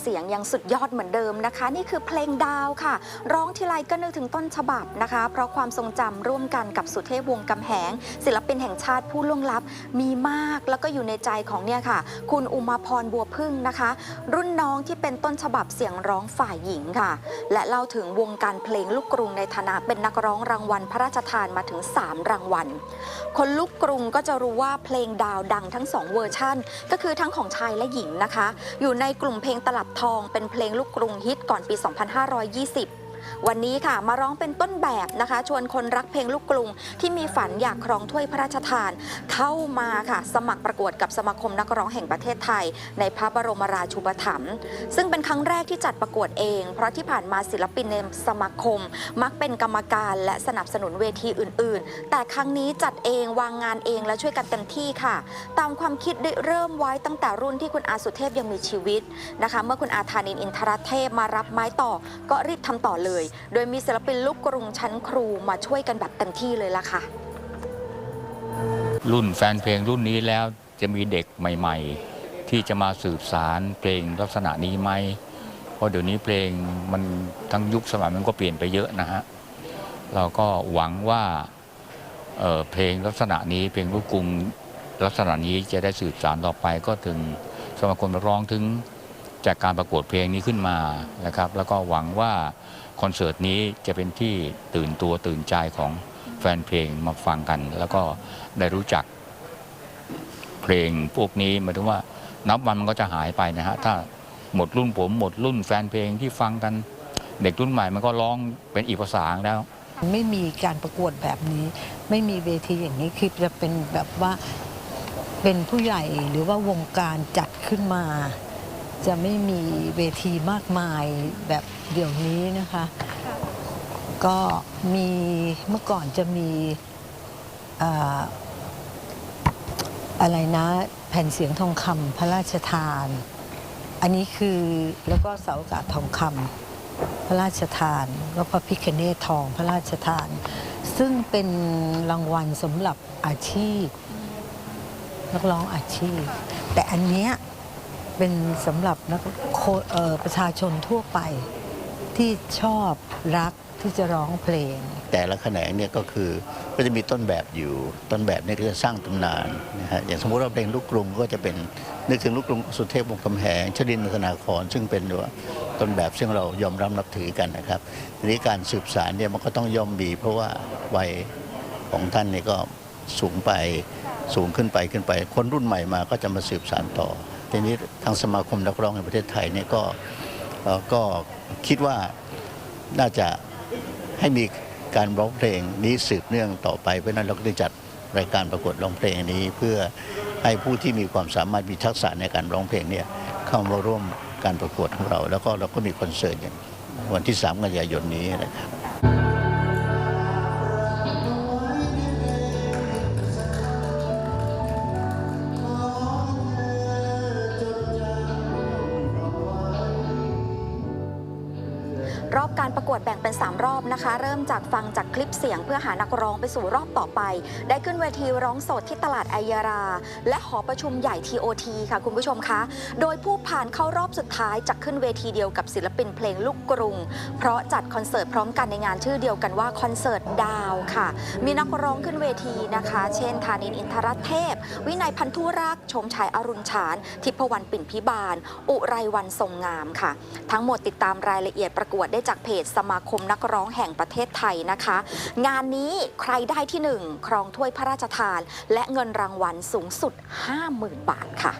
เสียงยังสุดยอดเหมือนเดิมนะคะ นี่คือเพลงดาวค่ะ ร้องทีไรก็นึกถึงต้นฉบับนะคะ เพราะความทรงจำร่วมกันกับสุเทพวงศ์กำแหง ศิลปินแห่งชาติผู้ล่วงลับมีมากแล้วก็อยู่ในใจของเนี่ยค่ะ คุณอุมาพรบัวพึ่งนะคะ รุ่นน้องที่เป็นต้นฉบับเสียงร้องฝ่ายหญิงค่ะ และเล่าถึงวงการเพลงลูกกรุงในฐานะเป็นนักร้องรางวัล พระราชทานมาถึง 3 รางวัล คนลูกกรุงก็จะรู้ว่าเพลงดาวดังทั้ง 2 เวอร์ชันก็คือทั้งของชายและหญิงนะคะ อยู่ในกลุ่มเพลงตลับทองเป็นเพลงลูกกรุงฮิตก่อนปี 2520 วันนี้ค่ะมาร้องเป็นต้นแบบนะคะ ชวนคนรักเพลงลูกกรุง ที่มีฝันอยากครองถ้วยพระราชทาน เข้ามาค่ะ สมัครประกวดกับสมาคมนักร้องแห่งประเทศไทย ในพระบรมราชูปถัมภ์ซึ่งเป็นครั้งแรกที่จัดประกวดเอง เพราะที่ผ่านมาศิลปินในสมาคม มักเป็นกรรมการและสนับสนุนเวทีอื่น ๆ แต่ครั้งนี้จัดเองวางงานเองและช่วยกันเต็มที่ค่ะ ตามความคิดได้เริ่มไว้ตั้งแต่รุ่นที่คุณอาสุเทพยังมีชีวิตนะคะ เมื่อคุณอาธานินอินทรเทพมารับไม้ต่อ ก็รีบทำต่อเลยโดยมีศิลปินลูกกรุงชั้นครูมาช่วยกันแบบเต็มที่เลยล่ะค่ะ รุ่นแฟนเพลงรุ่นนี้แล้วจะมีเด็กใหม่ ๆ ที่จะมาสืบสารเพลงลักษณะนี้ไหมเพราะเดี๋ยวนี้เพลงมันทั้งยุคสมัยมันก็เปลี่ยนไปเยอะนะฮะเราก็หวังว่าเเพลงลักษณะนี้เพลงลูกกรุงลักษณะนี้จะได้สืบสารต่อไปก็ถึงสมาคมนักร้องถึงจากการประกวดเพลงนี้ขึ้นมานะครับ แล้วก็หวังว่า คอนเสิร์ตนี้จะเป็นที่ตื่นตัวตื่นใจของแฟนเพลงมาฟังกัน แล้วก็ได้รู้จักเพลงพวกนี้หมายถึงว่านับวันมันก็จะหายไปนะฮะถ้าหมดรุ่นผมหมดรุ่นแฟนเพลงที่ฟังกัน เด็กรุ่นใหม่มันก็ร้องเป็นอีกภาษาแล้ว ไม่มีการประกวดแบบนี้ ไม่มีเวทีอย่างนี้คือจะเป็นแบบว่าเป็นผู้ใหญ่หรือว่าวงการจัดขึ้นมา จะไม่มีเวทีมากมายแบบเดี๋ยวนี้นะคะ ก็มีเมื่อก่อนจะมีอ่าอะไรนะแผ่นเสียงทองคำพระราชทาน อันนี้คือแล้วก็เสาอากาศทองคำพระราชทานแล้วพระพิคเนตทองพระราชทาน ซึ่งเป็นรางวัลสำหรับอาชีพนักร้องอาชีพ แต่อันเนี้ย เป็นสำหรับนักประชาชนทั่วไปที่ชอบรักที่จะร้องเพลง แต่ละแขนงเนี่ยก็คือก็จะมีต้นแบบอยู่ ต้นแบบนี่ก็จะสร้างตำนานนะฮะอย่างสมมติว่าเพลงลูกกรุงก็จะเป็นนึกถึงลูกกรุงสุเทพวงศ์คำแหงชดินทนาครซึ่งเป็นต้นแบบซึ่งเรายอมรับนับถือกันนะครับทีนี้การสืบสารเนี่ยมันก็ต้องย่อมมีเพราะว่าวัยของท่านเนี่ยก็สูงไปสูงขึ้นไปขึ้นไป คนรุ่นใหม่มาก็จะมาสืบสารต่อ ทีนี้ทางสมาคมนักร้องแห่งประเทศไทยเนี่ยก็ก็คิดว่าน่าจะให้มีการร้องเพลงนี้สืบเนื่องต่อไปเพราะฉะนั้นเราก็ได้จัดรายการประกวดร้องเพลงนี้ เพื่อให้ผู้ที่มีความสามารถมีทักษะในการร้องเพลงเนี่ยเข้ามาร่วมการประกวดของเรา แล้วก็เราก็มีคอนเสิร์ตอย่างวันที่ 3 กันยายนนี้นะครับ รอบการประกวดแบ่งเป็น 3 รอบนะคะ เริ่มจากฟังจากคลิปเสียงเพื่อหานักร้องไปสู่รอบต่อไป ได้ขึ้นเวทีร้องสดที่ตลาดไอยารา และหอประชุมใหญ่ TOT ค่ะคุณผู้ชมคะ โดยผู้ผ่านเข้ารอบสุดท้ายจะขึ้นเวทีเดียวกับศิลปินเพลงลูกกรุง เพราะจัดคอนเสิร์ตพร้อมกันในงานชื่อเดียวกันว่าคอนเสิร์ตดาวค่ะ มีนักร้องขึ้นเวทีนะคะ เช่นธานินอินทรเทพ วินัยพันธุรักษ์ชมชายอรุณฉาน ทิพวรรณปิ่นพิบาล อุไรวันทรงงามค่ะ ทั้งหมดติดตามรายละเอียดประกวดได้จากเพจสมาคมนักร้องแห่งประเทศไทยนะคะ งานนี้ใครได้ที่หนึ่งครองถ้วยพระราชทาน และเงินรางวัลสูงสุด 50,000 บาทค่ะ